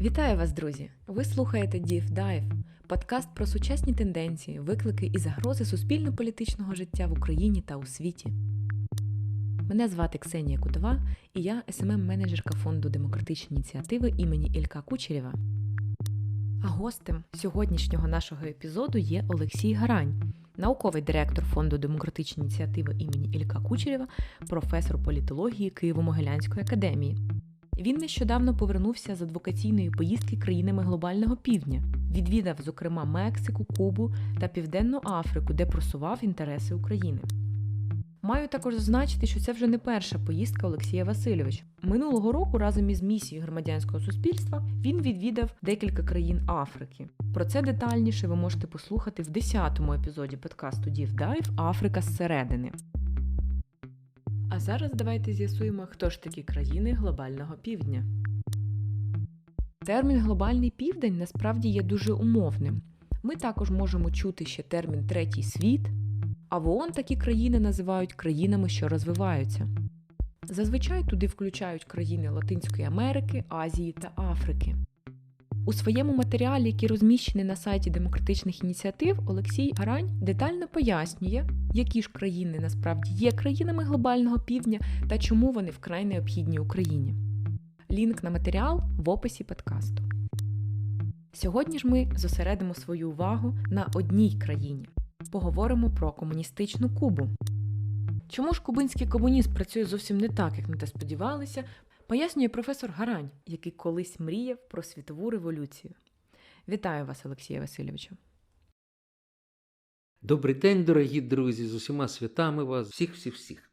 Вітаю вас, друзі! Ви слухаєте Deep Dive – подкаст про сучасні тенденції, виклики і загрози суспільно-політичного життя в Україні та у світі. Мене звати Ксенія Кутова, і я СММ-менеджерка фонду демократичні ініціативи імені Ілька Кучерєва. А гостем сьогоднішнього нашого епізоду є Олексій Гарань, науковий директор фонду демократичні ініціативи імені Ілька Кучерєва, професор політології Києво-Могилянської академії. Він нещодавно повернувся з адвокаційної поїздки країнами глобального півдня, відвідав, зокрема, Мексику, Кубу та Південну Африку, де просував інтереси України. Маю також зазначити, що це вже не перша поїздка Олексія Васильовича. Минулого року разом із місією громадянського суспільства він відвідав декілька країн Африки. Про це детальніше ви можете послухати в 10-му епізоді подкасту Дів Дайв Африка зсередини. А зараз давайте з'ясуємо, хто ж такі країни глобального півдня. Термін глобальний південь насправді є дуже умовним. Ми також можемо чути ще термін третій світ, а в ООН такі країни називають країнами, що розвиваються. Зазвичай туди включають країни Латинської Америки, Азії та Африки. У своєму матеріалі, який розміщений на сайті демократичних ініціатив, Олексій Гарань детально пояснює, які ж країни насправді є країнами глобального півдня та чому вони вкрай необхідні Україні. Лінк на матеріал в описі подкасту. Сьогодні ж ми зосередимо свою увагу на одній країні. Поговоримо про комуністичну Кубу. Чому ж кубинський комуніст працює зовсім не так, як ми те сподівалися, пояснює професор Гарань, який колись мріяв про світову революцію. Вітаю вас, Олексія Васильовичу. Добрий день, дорогі друзі, з усіма святами вас, всіх, всіх, всіх.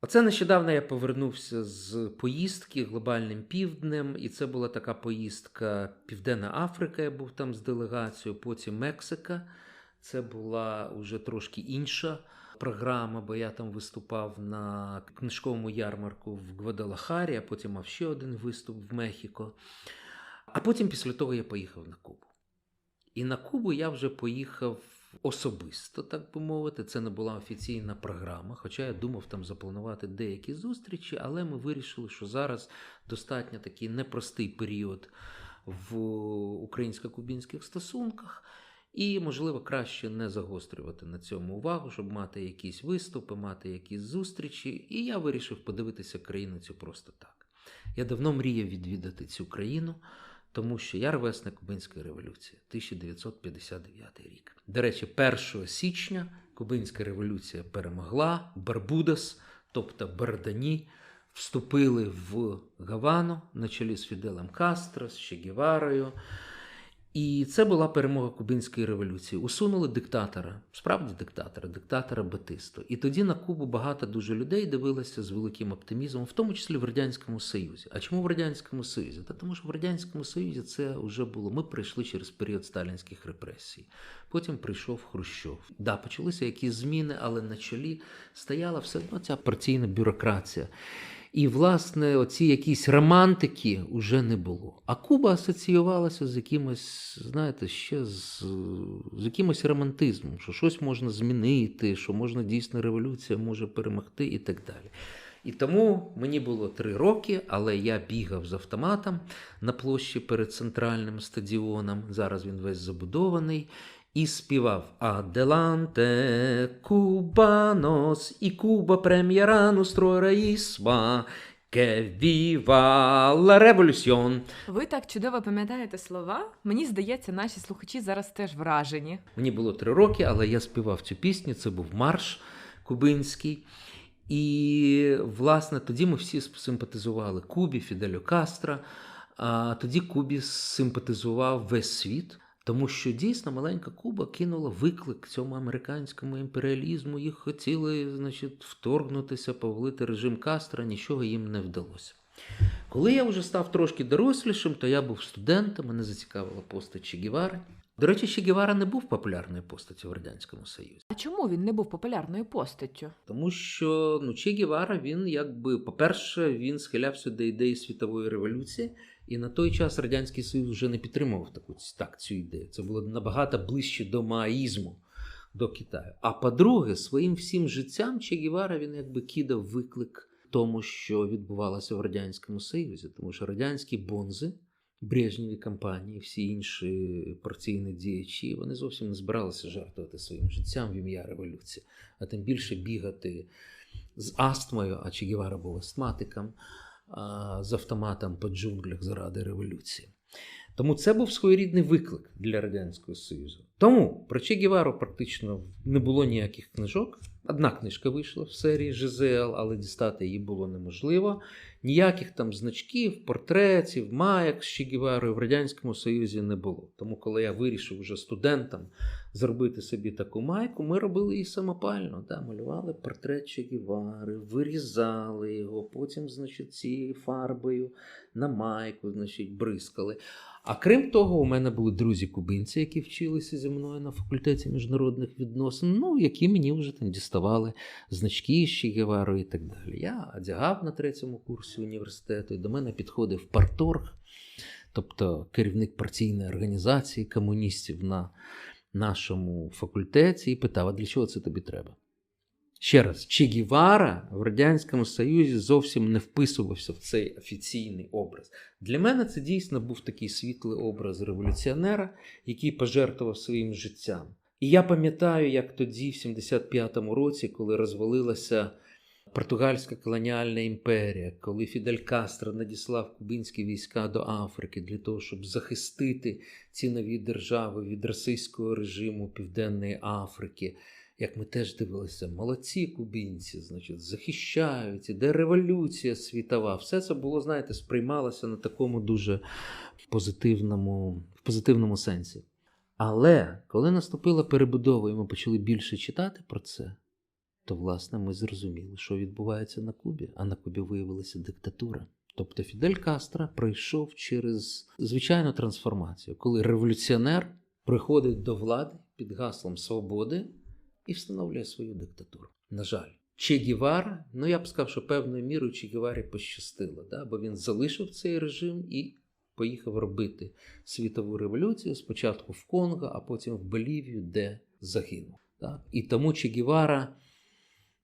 Оце нещодавно я повернувся з поїздки глобальним півднем, і це була така поїздка Південна Африка. Я був там з делегацією, потім Мексика. Це була вже трошки інша програма, бо я там виступав на книжковому ярмарку в Гвадалахарі, а потім мав ще один виступ в Мехіко. А потім після того я поїхав на Кубу. І на Кубу я вже поїхав особисто, так би мовити. Це не була офіційна програма. Хоча я думав там запланувати деякі зустрічі, але ми вирішили, що зараз достатньо такий непростий період в українсько-кубінських стосунках. І, можливо, краще не загострювати на цьому увагу, щоб мати якісь виступи, мати якісь зустрічі. І я вирішив подивитися країну цю просто так. Я давно мріяв відвідати цю країну, тому що я ровесник Кубинської революції, 1959 рік. До речі, 1 січня Кубинська революція перемогла, Барбудас, тобто Бардані, вступили в Гавану на чолі з Фіделем Кастро, з Чегіварою. І це була перемога Кубинської революції. Усунули диктатора, справді диктатора, диктатора Батисто. І тоді на Кубу багато дуже людей дивилося з великим оптимізмом, в тому числі в Радянському Союзі. А чому в Радянському Союзі? Та тому що в Радянському Союзі це вже було. Ми прийшли через період сталінських репресій. Потім прийшов Хрущов. Да, почалися якісь зміни, але на чолі стояла все одно ця партійна бюрократія. І, власне, оці якісь романтики вже не було. А Куба асоціювалася з якимось, знаєте, ще з, з якимось романтизмом, що щось можна змінити, що можна дійсно революція може перемогти і так далі. І тому мені було три роки, але я бігав з автоматом на площі перед центральним стадіоном. Зараз він весь забудований. І співав Аделанте Кубанос і Куба прем'єра nuestro reisma, que viva la. Ви так чудово пам'ятаєте слова? Мені здається, наші слухачі зараз теж вражені. Мені було три роки, але я співав цю пісню. Це був марш кубинський. І, власне, тоді ми всі симпатизували Кубі, Фіделю Кастро. А тоді Кубі симпатизував весь світ. Тому що дійсно маленька Куба кинула виклик цьому американському імперіалізму. Їх хотіли, значить, вторгнутися, повалити режим Кастра, нічого їм не вдалося. Коли я вже став трошки дорослішим, то я був студентом, мене зацікавила постать Гівари. До речі, Че Гівара не був популярною постаттю в Радянському Союзі. А чому він не був популярною постаттю? Тому що ну, Че Гівара, він якби, по-перше, він схилявся до ідеї світової революції. І на той час Радянський Союз вже не підтримував таку так, цю ідею. Це було набагато ближче до маїзму, до Китаю. А по-друге, своїм всім життям Че Гівара він якби кидав виклик тому, що відбувалося в Радянському Союзі, тому що радянські бонзи Брежнєві кампанії, всі інші партійні діячі, вони зовсім не збиралися жертвувати своїм життям в ім'я революції, а тим більше бігати з астмою, а Че Гевара був астматиком, а, з автоматом по джунглях заради революції. Тому це був своєрідний виклик для Радянського Союзу. Тому про Че Гевару практично не було ніяких книжок. Одна книжка вийшла в серії ЖЗЛ, але дістати її було неможливо. Ніяких там значків, портретів, маяк з Че в Радянському Союзі не було. Тому, коли я вирішив вже студентам зробити собі таку майку, ми робили її самопально. Да? Малювали портрет Че Гевари, вирізали його, потім, значить, цією фарбою на майку, значить, бризкали. А крім того, у мене були друзі-кубинці, які вчилися зі мною на факультеті міжнародних відносин, ну, які мені вже там діставали значки з Че Геварою і так далі. Я одягав на третьому курсі університету, і до мене підходив парторг, тобто керівник партійної організації комуністів на нашому факультеті, і питав: а для чого це тобі треба? Ще раз, Че Гевара в Радянському Союзі зовсім не вписувався в цей офіційний образ. Для мене це дійсно був такий світлий образ революціонера, який пожертвував своїм життям. І я пам'ятаю, як тоді, в 75-му році, коли розвалилася Португальська колоніальна імперія, коли Фідель Кастро надіслав кубинські війська до Африки для того, щоб захистити ці нові держави від російського режиму Південної Африки. Як ми теж дивилися, молодці кубинці, значить, захищають, іде революція світова. Все це було, знаєте, сприймалося на такому дуже позитивному, в позитивному сенсі. Але коли наступила перебудова, і ми почали більше читати про це, то, власне, ми зрозуміли, що відбувається на Кубі, а на Кубі виявилася диктатура. Тобто Фідель Кастро пройшов через звичайну трансформацію, коли революціонер приходить до влади під гаслом свободи і встановлює свою диктатуру. На жаль, Че Гівара, ну я б сказав, що певною мірою Че Гіварі пощастило, да? бо він залишив цей режим і поїхав робити світову революцію спочатку в Конго, а потім в Болівію, де загинув. Так? І тому Че Гівара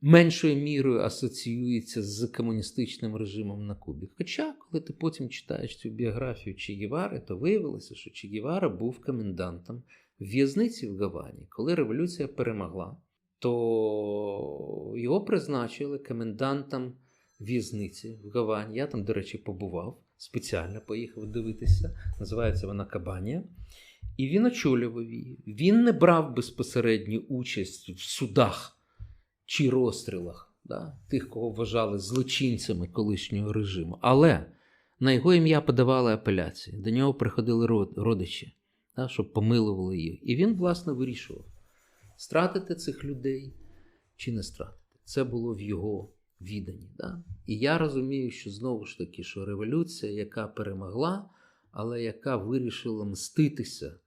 меншою мірою асоціюється з комуністичним режимом на Кубі. Хоча, коли ти потім читаєш цю біографію Че Гівари, то виявилося, що Че Гівара був комендантом в'язниці в Гавані. Коли революція перемогла, то його призначили комендантом в'язниці в Гавані. Я там, до речі, побував, спеціально поїхав дивитися. Називається вона Кабанія. І він очолював її. Він не брав безпосередню участь в судах чи розстрілах да, тих, кого вважали злочинцями колишнього режиму. Але на його ім'я подавали апеляції. До нього приходили родичі, да, щоб помилували їх. І він, власне, вирішував, стратити цих людей чи не стратити. Це було в його віданні. Да? І я розумію, що знову ж таки, що революція, яка перемогла, але яка вирішила мститися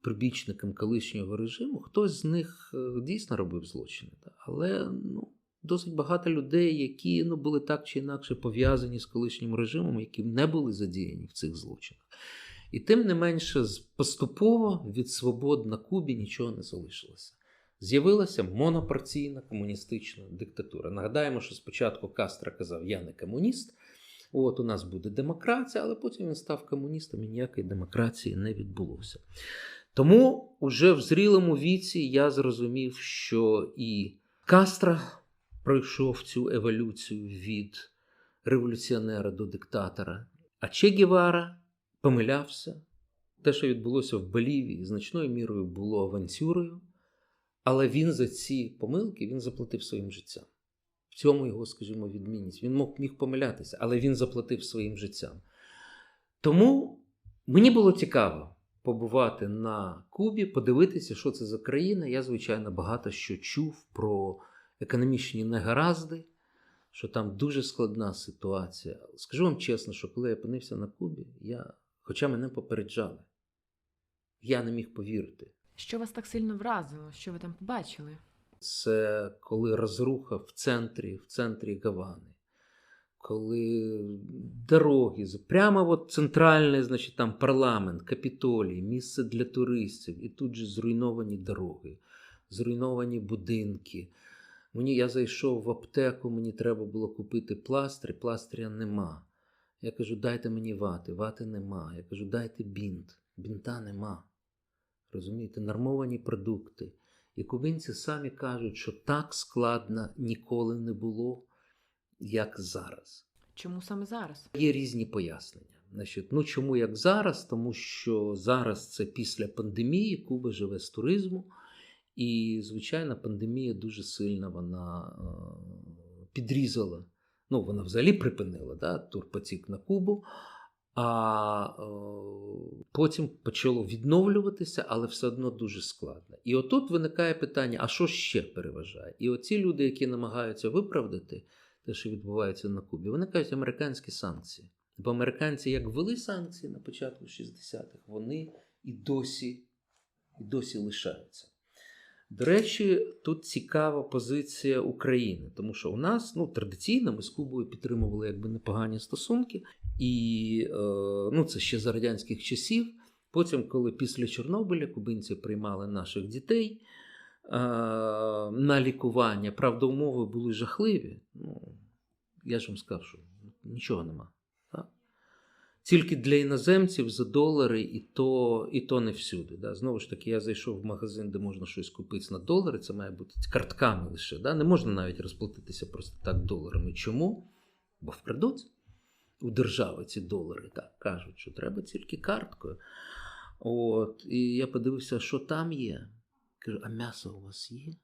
прибічникам колишнього режиму, хтось з них е, дійсно робив злочини. Да? Але ну, досить багато людей, які ну, були так чи інакше пов'язані з колишнім режимом, які не були задіяні в цих злочинах. І тим не менше, поступово від свобод на Кубі нічого не залишилося. З'явилася монопартійна комуністична диктатура. Нагадаємо, що спочатку Кастро казав, я не комуніст, от у нас буде демократія, але потім він став комуністом і ніякої демократії не відбулося. Тому уже в зрілому віці я зрозумів, що і Кастро пройшов цю еволюцію від революціонера до диктатора, а Че Гевара помилявся. Те, що відбулося в Болівії, значною мірою було авантюрою. Але він за ці помилки він заплатив своїм життям. В цьому його, скажімо, відмінність. Він мог міг помилятися, але він заплатив своїм життям. Тому мені було цікаво побувати на Кубі, подивитися, що це за країна. Я, звичайно, багато що чув про економічні негаразди, що там дуже складна ситуація. Скажу вам чесно, що коли я опинився на Кубі, я, хоча мене попереджали, я не міг повірити. Що вас так сильно вразило? Що ви там побачили? Це коли розруха в центрі, в центрі Гавани, коли дороги, прямо от центральний, значить, там парламент, капітолій, місце для туристів, і тут же зруйновані дороги, зруйновані будинки. Мені я зайшов в аптеку, мені треба було купити пластир, пластиря нема. Я кажу, дайте мені вати, вати нема. Я кажу, дайте бінт, бінта нема. Розумієте, нормовані продукти. І кубинці самі кажуть, що так складно ніколи не було, як зараз. Чому саме зараз? Є різні пояснення. Значить, ну чому як зараз? Тому що зараз це після пандемії, Куба живе з туризму, і, звичайно, пандемія дуже сильно вона е, підрізала. Ну, вона взагалі припинила да, турпотік на Кубу, а е, потім почало відновлюватися, але все одно дуже складно. І отут виникає питання: а що ще переважає? І оці люди, які намагаються виправдати те, що відбувається на Кубі, вони кажуть американські санкції. Бо американці як ввели санкції на початку 60-х, вони і досі, і досі лишаються. До речі, тут цікава позиція України, тому що у нас ну, традиційно ми з Кубою підтримували якби непогані стосунки, і е, ну, це ще за радянських часів. Потім, коли після Чорнобиля кубинці приймали наших дітей е, на лікування, правда, умови були жахливі. Ну, я ж вам сказав, що нічого нема. Тільки для іноземців за долари, і то і то не всюди. Да? Знову ж таки, я зайшов в магазин, де можна щось купити на долари, це має бути картками лише. Да? Не можна навіть розплатитися просто так доларами. Чому? Бо вкрадуть у держави ці долари. Так кажуть, що треба тільки карткою. От, І я подивився, що там є. Кажу, а м'ясо у вас є?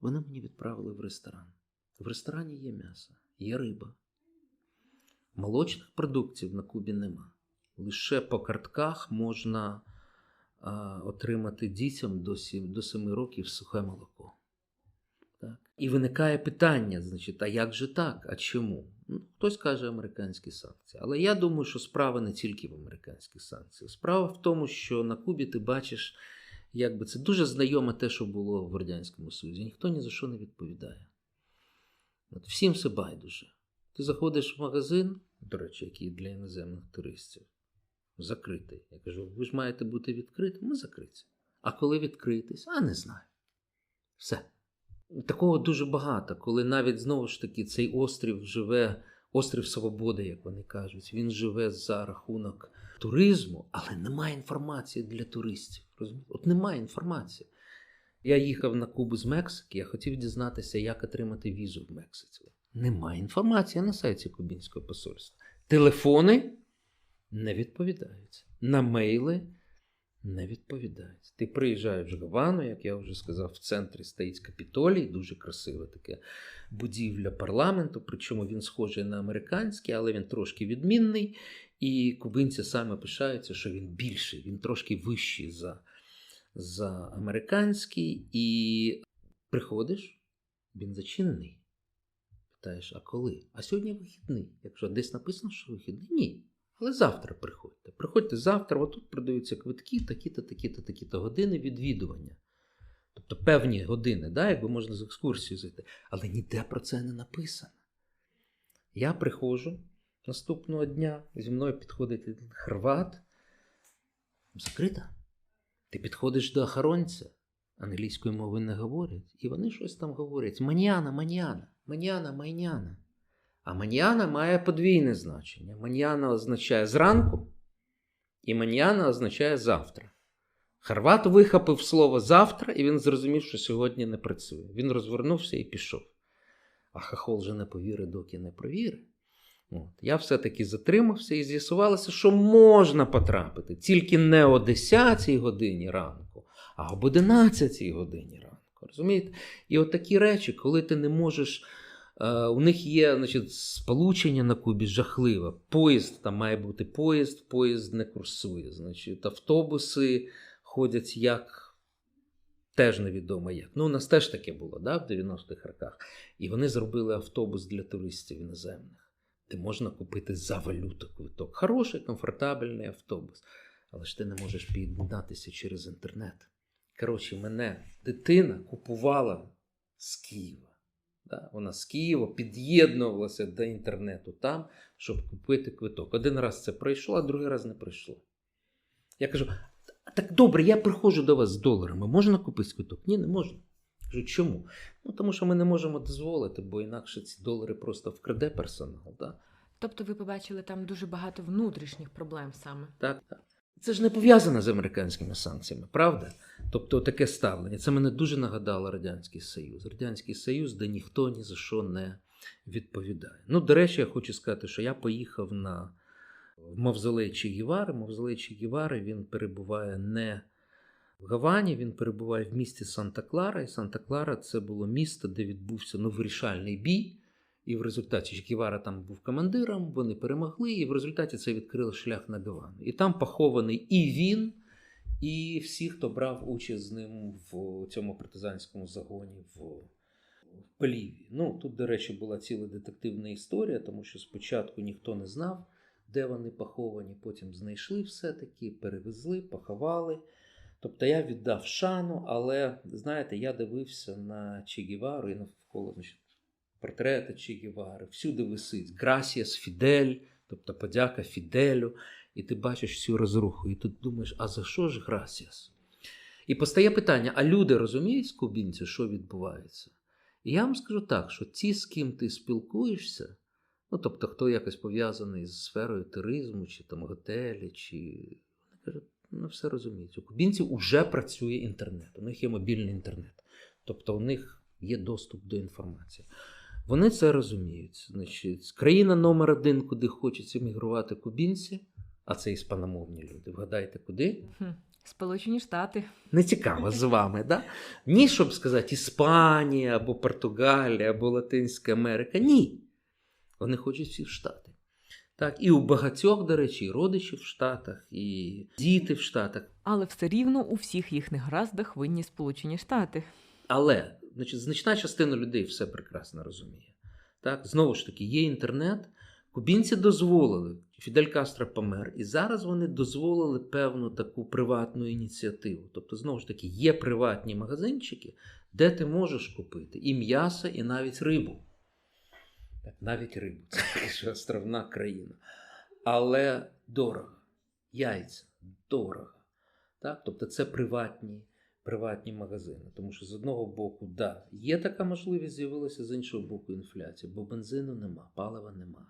Вони мені відправили в ресторан. В ресторані є м'ясо, є риба. Молочних продуктів на Кубі нема. Лише по картках можна а, отримати дітям до 7, до 7 років сухе молоко. Так? І виникає питання: значить, а як же так? А чому? Ну, Хтось каже американські санкції. Але я думаю, що справа не тільки в американських санкціях. Справа в тому, що на Кубі ти бачиш, якби це дуже знайоме те, що було в Радянському Союзі. Ніхто ні за що не відповідає. От Всім все байдуже. Ти заходиш в магазин, до речі, який для іноземних туристів, закритий. Я кажу, ви ж маєте бути відкритим, ми закриті. А коли відкритись? А не знаю. Все. Такого дуже багато, коли навіть знову ж таки цей острів живе, острів Свободи, як вони кажуть, він живе за рахунок туризму, але немає інформації для туристів. Розумієте? От немає інформації. Я їхав на Кубу з Мексики, я хотів дізнатися, як отримати візу в Мексиці. Немає інформації на сайті Кубінського посольства. Телефони не відповідають. На мейли не відповідають. Ти приїжджаєш в Гавану, як я вже сказав, в центрі стоїть Капітолій, дуже красиве таке будівля парламенту. Причому він схожий на американський, але він трошки відмінний. І кубинці саме пишаються, що він більший, він трошки вищий за, за американський. І приходиш, він зачинений. Питаєш, а коли? А сьогодні вихідний. Якщо десь написано, що вихідний, ні. Але завтра приходьте. Приходьте завтра, отут продаються квитки, такі-то, такі-то, такі-то години відвідування. Тобто певні години, да, якби можна з екскурсією зайти. Але ніде про це не написано. Я приходжу наступного дня, зі мною підходить хорват. Закрита. Ти підходиш до охоронця, англійської мови не говорять, і вони щось там говорять: маньяна, маньяна, маньяна, майняна. А маньяна має подвійне значення. Маньяна означає зранку, і маньяна означає завтра. Хорват вихопив слово завтра, і він зрозумів, що сьогодні не працює. Він розвернувся і пішов. А хахол же не повірить, доки не провірить. От. Я все-таки затримався і з'ясувалося, що можна потрапити тільки не о 10 годині ранку, а об 11 годині ранку. Розумієте? І от такі речі, коли ти не можеш. У них є значить, сполучення на Кубі жахливе. Поїзд, там має бути поїзд, поїзд не курсує. Значить, автобуси ходять як теж невідомо як. Ну, у нас теж таке було да, в 90-х роках. І вони зробили автобус для туристів іноземних, де можна купити за валюту квиток. Хороший, комфортабельний автобус. Але ж ти не можеш під'єднатися через інтернет. Коротше, мене дитина купувала з Києва. Да, Вона з Києва під'єднувалася до інтернету там, щоб купити квиток. Один раз це пройшло, а другий раз не пройшло. Я кажу: так добре, я приходжу до вас з доларами. Можна купити квиток? Ні, не можна. Кажу, чому? Ну, тому що ми не можемо дозволити, бо інакше ці долари просто вкраде персонал. Да? Тобто ви побачили там дуже багато внутрішніх проблем саме. Так, так. Це ж не пов'язано з американськими санкціями, правда? Тобто таке ставлення. Це мене дуже нагадало Радянський Союз. Радянський Союз, де ніхто ні за що не відповідає. Ну, до речі, я хочу сказати, що я поїхав на Мавзолей Че Гівари. Мавзолей Че Гівари він перебуває не в Гавані, він перебуває в місті Санта-Клара. І Санта-Клара це було місто, де відбувся ну, вирішальний бій. І в результаті Че Гівара там був командиром, вони перемогли, і в результаті це відкрило шлях на Гавану. І там похований і він, і всі, хто брав участь з ним в цьому партизанському загоні в, в Пеліві. Ну, тут, до речі, була ціла детективна історія, тому що спочатку ніхто не знав, де вони поховані, потім знайшли все-таки, перевезли, поховали. Тобто я віддав шану, але знаєте, я дивився на Че Гівару і навколо значить, портрети Че Гівари, всюди висить Грасіас, Фідель, тобто подяка Фіделю, і ти бачиш цю розруху, і ти думаєш, а за що ж Грасіас? І постає питання: а люди розуміють кубінці, що відбувається? І я вам скажу так, що ті, з ким ти спілкуєшся, ну тобто, хто якось пов'язаний з сферою туризму, чи там готелі, чи вони кажуть, ну все розуміють. У кубінців вже працює інтернет, у них є мобільний інтернет, тобто у них є доступ до інформації. Вони це розуміють. Значить, країна номер один, куди хочеться мігрувати кубінці, а це іспаномовні люди. Вгадайте, куди? Сполучені Штати. Не цікаво з вами, да? Ні, щоб сказати Іспанія або Португалія, або Латинська Америка. Ні. Вони хочуть всі в Штати. Так, і у багатьох, до речі, і родичі в Штатах, і діти в Штатах. Але все рівно у всіх їх негараздах винні Сполучені Штати. Але значить, значна частина людей все прекрасно розуміє. Так? Знову ж таки, є інтернет. Кубінці дозволили, Фідель Кастро помер, і зараз вони дозволили певну таку приватну ініціативу. Тобто, знову ж таки, є приватні магазинчики, де ти можеш купити і м'ясо, і навіть рибу. Навіть рибу. Це ж островна країна. Але дорого. Яйця дорого. Так? Тобто це приватні приватні магазини. Тому що з одного боку, да, є така можливість, з'явилася з іншого боку інфляція, бо бензину нема, палива немає.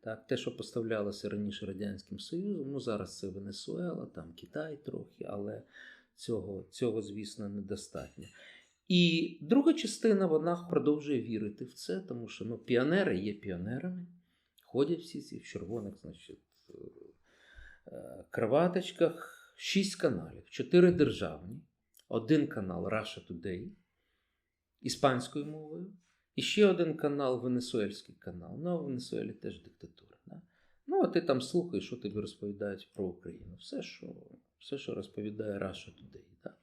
Так, те, що поставлялося раніше Радянським Союзом, ну зараз це Венесуела, там Китай трохи, але цього, цього звісно, недостатньо. І друга частина вона продовжує вірити в це, тому що ну, піонери є піонерами, ходять всі ці в червоних, значить, е, кроваточках, шість каналів, чотири державні один канал Russia Today іспанською мовою, і ще один канал Венесуельський канал. Ну, а в Венесуелі теж диктатура. Да? Ну, а ти там слухаєш, що тобі розповідають про Україну. Все, що все, що розповідає Russia Today. Да?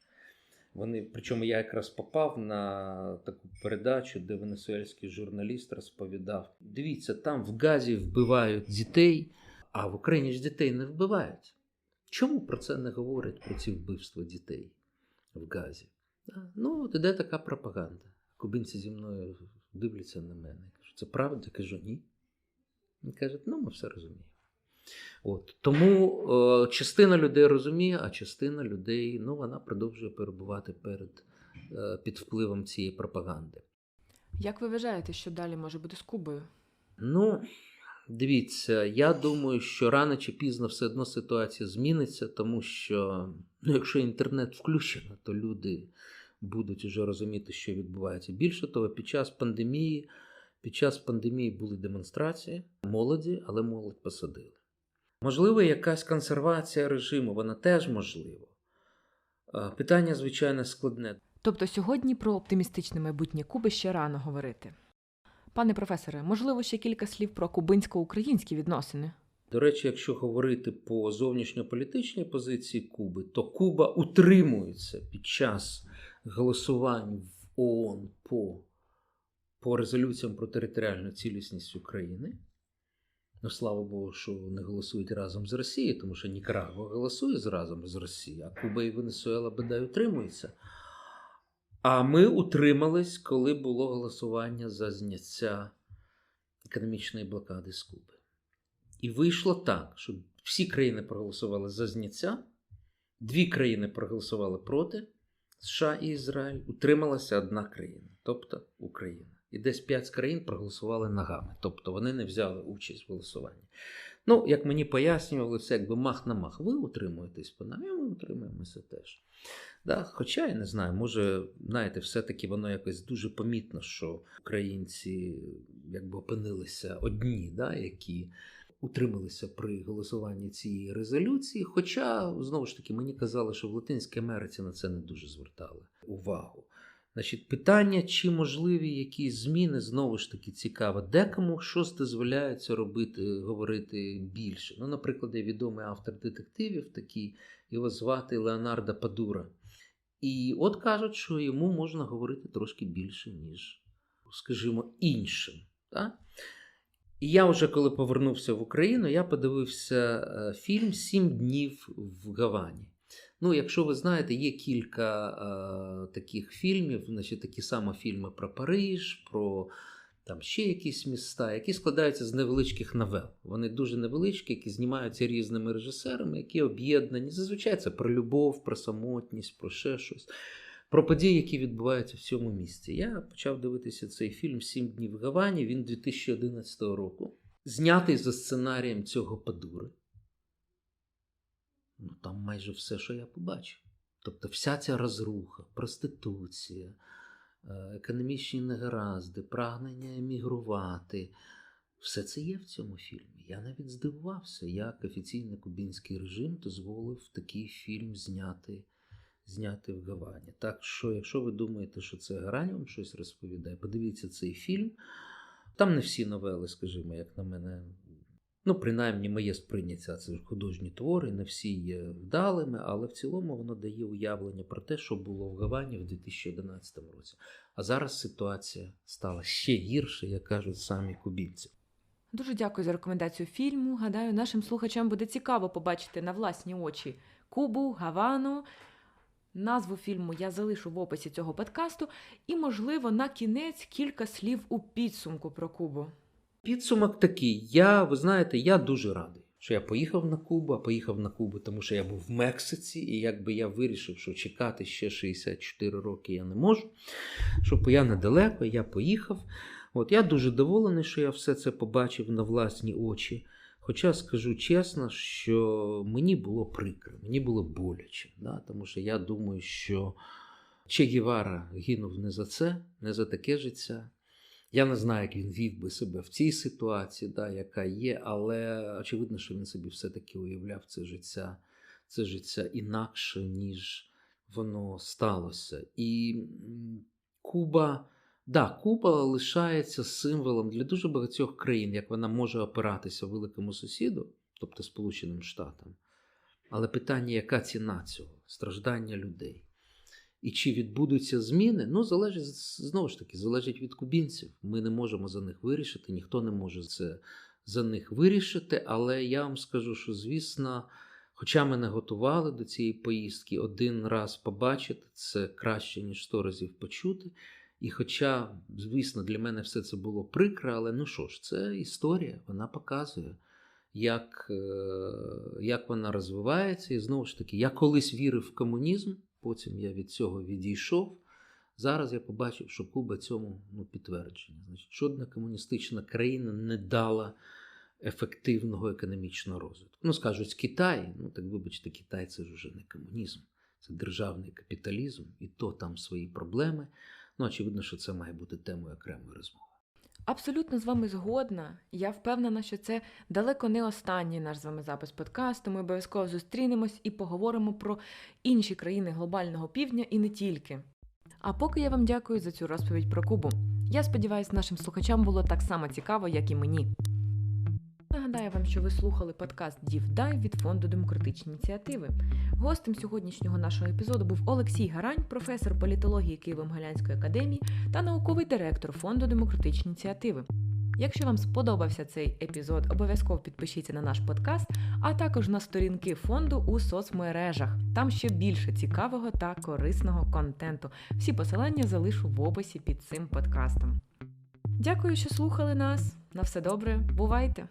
Вони, причому я якраз попав на таку передачу, де венесуельський журналіст розповідав: дивіться, там в Газі вбивають дітей, а в Україні ж дітей не вбивають. Чому про це не говорять про ці вбивства дітей? В Газі. Ну, от іде така пропаганда. Кубинці зі мною дивляться на мене. Кажуть, це правда? Я кажу, ні. Він каже, ну ми все розуміємо. От. Тому е, частина людей розуміє, а частина людей ну, вона продовжує перебувати перед, е, під впливом цієї пропаганди. Як ви вважаєте, що далі може бути з Кубою? Ну, дивіться, я думаю, що рано чи пізно все одно ситуація зміниться, тому що ну, якщо інтернет включено, то люди будуть вже розуміти, що відбувається. Більше того, під час пандемії, під час пандемії були демонстрації молоді, але молодь посадили. Можливо, якась консервація режиму, вона теж можлива. Питання, звичайно, складне. Тобто сьогодні про оптимістичне майбутнє Куби ще рано говорити. Пане професоре, можливо, ще кілька слів про кубинсько-українські відносини. До речі, якщо говорити по зовнішньополітичній позиції Куби, то Куба утримується під час голосувань в ООН по, по резолюціям про територіальну цілісність України. Ну, слава Богу, що не голосують разом з Росією, тому що Нікарагуа голосує разом з Росією, а Куба і Венесуела бодай утримуються. А ми утримались, коли було голосування за зняття економічної блокади з Куби. І вийшло так, що всі країни проголосували за зняття, дві країни проголосували проти США і Ізраїль, утрималася одна країна, тобто Україна. І десь 5 країн проголосували ногами. Тобто вони не взяли участь в голосуванні. Ну, як мені пояснювали, це якби мах на мах. Ви утримуєтесь по нам, і ми утримуємося теж. Да? Хоча я не знаю, може, знаєте, все-таки воно якось дуже помітно, що українці якби опинилися одні, да, які утрималися при голосуванні цієї резолюції. Хоча, знову ж таки, мені казали, що в Латинській Америці на це не дуже звертали увагу. Значить, питання, чи можливі якісь зміни, знову ж таки цікаво. Декому щось дозволяється робити, говорити більше. Ну, наприклад, є відомий автор детективів, такий, його звати Леонардо Падура. І от кажуть, що йому можна говорити трошки більше, ніж, скажімо, іншим. Так? І я вже коли повернувся в Україну, я подивився е, фільм Сім днів в Гавані. Ну, якщо ви знаєте, є кілька е, таких фільмів, значить такі самі фільми про Париж, про там ще якісь міста, які складаються з невеличких новел. Вони дуже невеличкі, які знімаються різними режисерами, які об'єднані. Зазвичай це про любов, про самотність, про ще щось, про події, які відбуваються в цьому місті. Я почав дивитися цей фільм Сім днів в Гавані. Він 2011 року, знятий за сценарієм цього Падури. Ну, там майже все, що я побачив. Тобто, вся ця розруха, проституція, економічні негаразди, прагнення емігрувати. Все це є в цьому фільмі. Я навіть здивувався, як офіційний кубінський режим дозволив такий фільм зняти, зняти в Гавані. Так що, якщо ви думаєте, що це Гарань вам щось розповідає, подивіться цей фільм. Там не всі новели, скажімо, як на мене, Ну, принаймні, моє сприйняття це художні твори, не всі є вдалими, але в цілому воно дає уявлення про те, що було в Гавані в 2011 році. А зараз ситуація стала ще гірше, як кажуть самі кубінці. Дуже дякую за рекомендацію фільму. Гадаю, нашим слухачам буде цікаво побачити на власні очі Кубу, Гавану. Назву фільму я залишу в описі цього подкасту, і, можливо, на кінець кілька слів у підсумку про Кубу. Підсумок такий. Я, ви знаєте, я дуже радий, що я поїхав на Кубу, а поїхав на Кубу, тому що я був в Мексиці, і якби я вирішив, що чекати ще 64 роки я не можу, щоб я недалеко, я поїхав. От я дуже доволений, що я все це побачив на власні очі. Хоча скажу чесно, що мені було прикро, мені було боляче, да? тому що я думаю, що Че Гівара гинув не за це, не за таке життя. Я не знаю, як він вів би себе в цій ситуації, да, яка є, але очевидно, що він собі все-таки уявляв це життя, це життя інакше, ніж воно сталося. І Куба, да, Куба лишається символом для дуже багатьох країн, як вона може опиратися великому сусіду, тобто Сполученим Штатам. Але питання, яка ціна цього? Страждання людей. І чи відбудуться зміни, ну залежить знову ж таки, залежить від кубінців. Ми не можемо за них вирішити, ніхто не може це за них вирішити. Але я вам скажу, що звісно, хоча ми не готували до цієї поїздки, один раз побачити це краще, ніж сто разів почути. І хоча, звісно, для мене все це було прикро, але ну що ж, це історія, вона показує, як, як вона розвивається. І знову ж таки, я колись вірив в комунізм. Потім я від цього відійшов. Зараз я побачив, що Куба цьому ну, підтвердження. Значить, жодна комуністична країна не дала ефективного економічного розвитку. Ну, скажуть, Китай, ну так вибачте, Китай це ж вже не комунізм, це державний капіталізм, і то там свої проблеми. Ну, очевидно, що це має бути темою окремої розмови. Абсолютно з вами згодна. Я впевнена, що це далеко не останній наш з вами запис подкасту. Ми обов'язково зустрінемось і поговоримо про інші країни глобального півдня і не тільки. А поки я вам дякую за цю розповідь про Кубу. Я сподіваюся, нашим слухачам було так само цікаво, як і мені. Нагадаю вам, що ви слухали подкаст Дів Дай від фонду демократичні ініціативи. Гостем сьогоднішнього нашого епізоду був Олексій Гарань, професор політології Києво-Могилянської академії та науковий директор фонду демократичні ініціативи. Якщо вам сподобався цей епізод, обов'язково підпишіться на наш подкаст, а також на сторінки фонду у соцмережах. Там ще більше цікавого та корисного контенту. Всі посилання залишу в описі під цим подкастом. Дякую, що слухали нас. На все добре, бувайте!